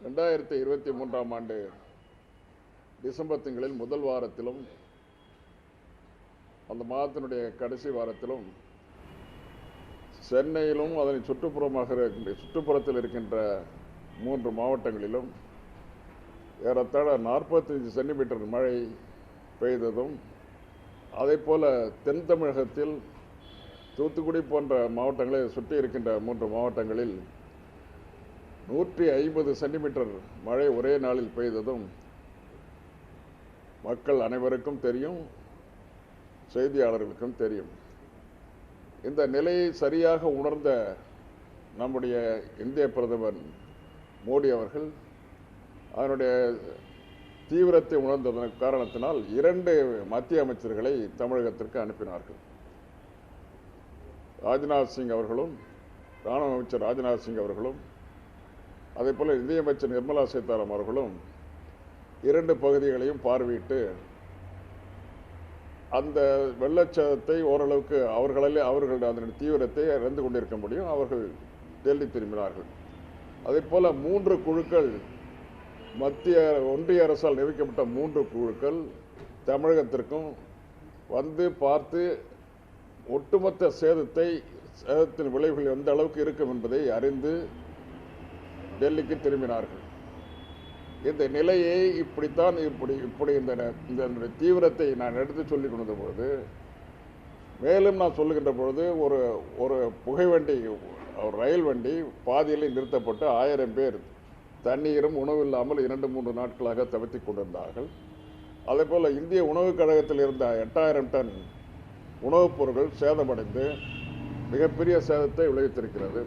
ரெண்டாயிரத்தி இருபத்தி மூன்றாம் ஆண்டு டிசம்பர் திங்களில் முதல் வாரத்திலும் அந்த மாதத்தினுடைய கடைசி வாரத்திலும் சென்னையிலும் அதனை சுற்றுப்புறமாக இருக்கின்ற சுற்றுப்புறத்தில் இருக்கின்ற மூன்று மாவட்டங்களிலும் ஏறத்தாழ நாற்பத்தஞ்சு சென்டிமீட்டர் மழை பெய்ததும் அதே தென் தமிழகத்தில் தூத்துக்குடி போன்ற மாவட்டங்களை சுற்றி இருக்கின்ற மூன்று மாவட்டங்களில் நூற்றி ஐம்பது சென்டிமீட்டர் மழை ஒரே நாளில் பெய்ததும் மக்கள் அனைவருக்கும் தெரியும் செய்தியாளர்களுக்கும் தெரியும். இந்த நிலையை சரியாக உணர்ந்த நம்முடைய இந்திய பிரதமர் மோடி அவர்கள் அதனுடைய தீவிரத்தை உணர்ந்ததன் காரணத்தினால் இரண்டு மத்திய அமைச்சர்களை தமிழகத்திற்கு அனுப்பினார்கள். ராஜ்நாத் சிங் அவர்களும் ராணுவ அமைச்சர் ராஜ்நாத் சிங் அவர்களும் அதே போல் நிதியமைச்சர் நிர்மலா சீதாராமன் அவர்களும் இரண்டு பகுதிகளையும் பார்வையிட்டு அந்த வெள்ளச்சேதத்தை ஓரளவுக்கு அவர்களே அவர்களுடைய அதனுடைய தீவிரத்தை அறிந்து கொண்டிருக்க முடியும். அவர்கள் டெல்லி திரும்பினார்கள். அதே போல் மூன்று குழுக்கள் மத்திய ஒன்றிய அரசால் நியமிக்கப்பட்ட மூன்று குழுக்கள் தமிழகத்திற்கும் வந்து பார்த்து ஒட்டுமொத்த சேதத்தை சேதத்தின் விளைவுகள் எந்த அளவுக்கு இருக்கும் என்பதை அறிந்து டெல்லிக்கு திரும்பினார்கள். இந்த நிலையை இப்படித்தான் இப்படி இப்படி இந்த இந்த தீவிரத்தை நான் எடுத்து சொல்லிக் கொண்ட பொழுது மேலும் நான் சொல்லுகின்ற பொழுது ஒரு ஒரு புகை வண்டி ஒரு ரயில் வண்டி பாதியில் நிறுத்தப்பட்டு ஆயிரம் பேர் தண்ணீரும் உணவு இல்லாமல் இரண்டு மூன்று நாட்களாக தவித்துக் கொண்டிருந்தார்கள். அதே போல் இந்திய உணவுக் கழகத்தில் இருந்த எட்டாயிரம் டன் உணவுப் பொருட்கள் சேதமடைந்து மிகப்பெரிய சேதத்தை விளைவித்திருக்கிறது.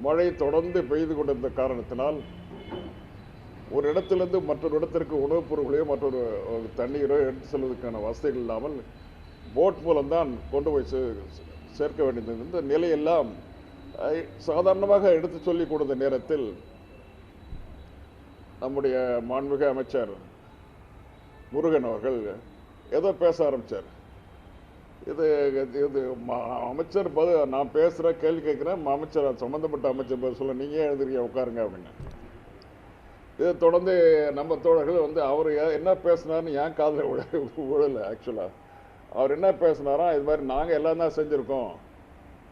மழை தொடர்ந்து பெய்து கொண்டிருந்த காரணத்தினால் ஒரு இடத்திலிருந்து மற்றொரு இடத்திற்கு உணவுப் பொருட்களையோ மற்றொரு தண்ணீரோ எடுத்து செல்வதற்கான வசதிகள் இல்லாமல் போட் மூலம்தான் கொண்டு போய் சேர்க்க வேண்டியது. இந்த நிலையெல்லாம் சாதாரணமாக எடுத்து சொல்லிக் கொடுத்த நேரத்தில் நம்முடைய மாண்புக அமைச்சர் முருகன் அவர்கள் ஏதோ பேச ஆரம்பித்தார் இது இது அமைச்சர் பதில் நான் பேசுகிற கேள்வி கேட்குறேன். அமைச்சர் சம்மந்தப்பட்ட அமைச்சர் பதில் சொல்ல நீங்கள் எழுதுறீங்க? உட்காருங்க அப்படின்னு. இதை தொடர்ந்து நம்ம தோழர்கள் வந்து அவர் என்ன பேசினார்னு ஏன் காதில் விழ விழல ஆக்சுவலாக அவர் என்ன பேசினாரா? இது மாதிரி நாங்கள் எல்லாம் தான் செஞ்சுருக்கோம்.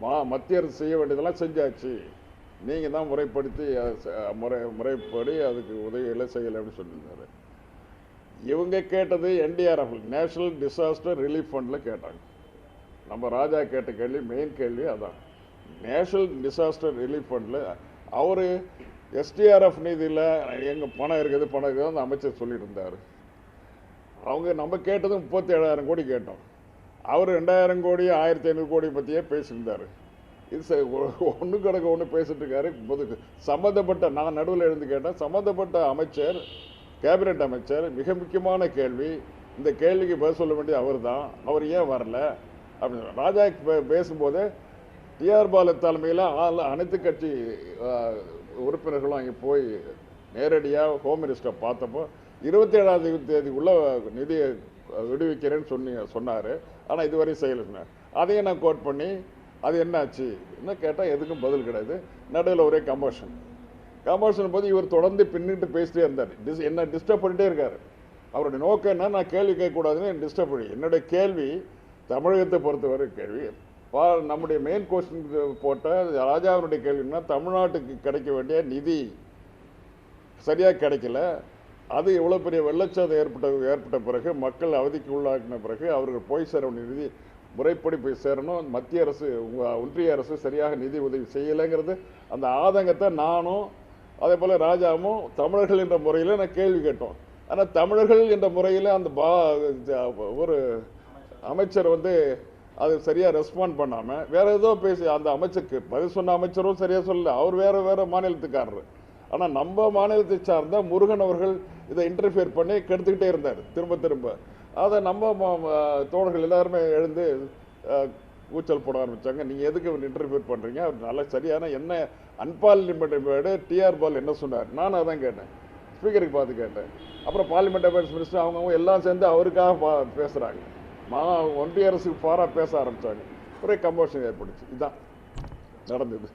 மா மத்திய அரசு செய்ய வேண்டியதெல்லாம் செஞ்சாச்சு. நீங்கள் தான் முறைப்படுத்தி முறை முறைப்படி அதுக்கு உதவிகளை செய்யலை அப்படின்னு சொல்லியிருந்தாரு. இவங்க கேட்டது என்டிஆர்எஃப் நேஷனல் டிசாஸ்டர் ரிலீஃப் ஃபண்டில் கேட்டாங்க. நம்ம ராஜா கேட்ட கேள்வி மெயின் கேள்வி அதான். நேஷனல் டிசாஸ்டர் ரிலீஃப் ஃபண்டில் அவர் எஸ்டிஆர்எஃப் நிதியில் எங்கள் பணம் இருக்குது பணம் இருக்குது அந்த அமைச்சர் சொல்லிட்டு இருந்தார். அவங்க நம்ம கேட்டது முப்பத்தி ஏழாயிரம் கோடி கேட்டோம். அவர் ரெண்டாயிரம் கோடி ஆயிரத்தி ஐநூறு கோடி பற்றியே பேசியிருந்தாரு. இது ஒன்று கிடக்க ஒன்று பேசிட்டு இருக்காரு. சம்மந்தப்பட்ட நான் நடுவில் எழுந்து கேட்டேன் சம்மந்தப்பட்ட அமைச்சர் கேபினெட் அமைச்சர் மிக முக்கியமான கேள்வி. இந்த கேள்விக்கு பதில் சொல்ல வேண்டியது அவர் தான் அவர் ஏன் வரல? அப்படின்னு ராஜா பே- பேசும்போது டிஆர் பாலு தலைமையில் ஆள் அனைத்து கட்சி உறுப்பினர்களும் அங்கே போய் நேரடியாக ஹோம் மினிஸ்டரை பார்த்தப்போ இருபத்தி ஏழாம் தேதிக்குள்ள நிதியை விடுவிக்கிறேன்னு சொன்னி சொன்னார். ஆனால் இதுவரை செய்யலை சொன்னார். அதையும் நான் கோட் பண்ணி அது என்னாச்சு? என்ன கேட்டால் எதுக்கும் பதில் கிடையாது. நடுவில் ஒரே கமோஷன் கமோஷன் போது இவர் தொடர்ந்து பின்னிட்டு பேசிட்டே இருந்தார். டிஸ் என்ன டிஸ்டர்ப் பண்ணிட்டே இருக்கார். அவருடைய நோக்கம் என்ன? நான் கேள்வி கேட்கக்கூடாதுன்னு டிஸ்டர்ப் பண்ணி என்னுடைய கேள்வி தமிழகத்தை பொறுத்தவரை கேள்வி. பா- நம்முடைய மெயின் கொஸ்டின் போட்ட ராஜாவினுடைய கேள்வின்னா தமிழ்நாட்டுக்கு கிடைக்க வேண்டிய நிதி சரியாக கிடைக்கல. அது எவ்வளோ பெரிய வெள்ளச்சாதம் ஏற்பட்ட ஏற்பட்ட பிறகு மக்கள் அவதிக்கு உள்ளாக்கின பிறகு அவர்கள் போய் சேர வேண்டிய நிதி முறைப்படி போய் சேரணும். மத்திய அரசு ஒன்றிய அரசு சரியாக நிதி உதவி செய்யலைங்கிறது அந்த ஆதங்கத்தை நானும் அதே போல் ராஜாவும் தமிழர்கள் என்ற முறையில் நான் கேள்வி கேட்டோம். ஆனால் தமிழர்கள் என்ற முறையில் அந்த பா ஒரு அமைச்சர் வந்து அது சரியாக ரெஸ்பாண்ட் பண்ணாமல் வேற ஏதோ பேசி அந்த அமைச்சருக்கு பதில் சொன்ன அமைச்சரும் சரியாக சொல்லல. அவர் வேற வேற மாநிலத்துக்காரர். ஆனால் நம்ம மாநிலத்தை சார்ந்த முருகன் அவர்கள் இதை இன்டர்ஃபியர் பண்ணி கெடுத்துக்கிட்டே இருந்தார் திரும்ப திரும்ப. அதை நம்ம தோழர்கள் எல்லாருமே எழுந்து கூச்சல் போட ஆரம்பித்தாங்க நீங்கள் எதுக்கு இன்டர்ஃபியர் பண்ணுறீங்க அவர் நல்ல சரியான என்ன அன்பார்லிமெண்ட் டிஆர் பால் என்ன சொன்னார்? நான் அதான் கேட்டேன். ஸ்பீக்கருக்கு பார்த்து கேட்டேன். அப்புறம் பார்லிமெண்ட் அஃபேர்ஸ் மினிஸ்டர் அவங்கவுங்க எல்லாம் சேர்ந்து அவருக்காக பா- பேசுகிறாங்க மா ஒன்றிய அரசுக்கு பாரா பேச ஆரம்பித்தாங்க ஒரே கம்போஷன் ஏற்பட்டுச்சு. இதுதான் நடந்தது.